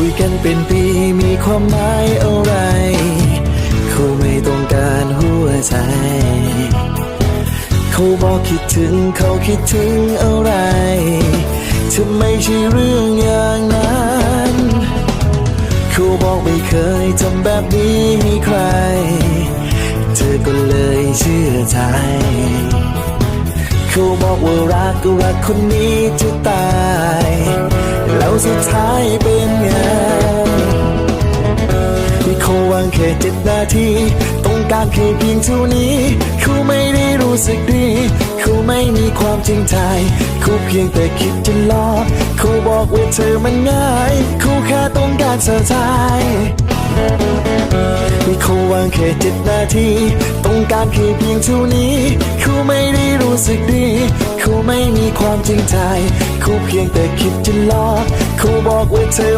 ุยกันเป็นปีมีความหมายอะไร เขาไม่ต้องการหัวใจ เขาบอกคิดถึงเขาคิดถึงอะไรถ้าไม่ใช่เรื่องอย่างนั้นเขาบอกไม่เคยทำแบบนี้ให้ใคร เธอก็เลยเชื่อใจเขาบอกว่ารักก็รักคนนี้จะตาย แล้วสุดท้ายเป็นาวางแค่เจ็ดนาที ต้องการแค่เพียงเท่านี้ เขาไม่ได้รู้สึกดี เขาไม่มีความจริงใจ เขาเพียงแต่คิดจะหลอกเขาบอกว่าเธอมันง่าย เขาแค่ต้องการเธอใจที่เขาวางแค่เจ็ดนาที ต้องการแค่เพียงเท่านี้ เขาไม่ได้รู้สึกดี เขาไม่มีความจริงใจ เขาเพียงแต่คิดจะหลอกเขาบอกว่าเธอ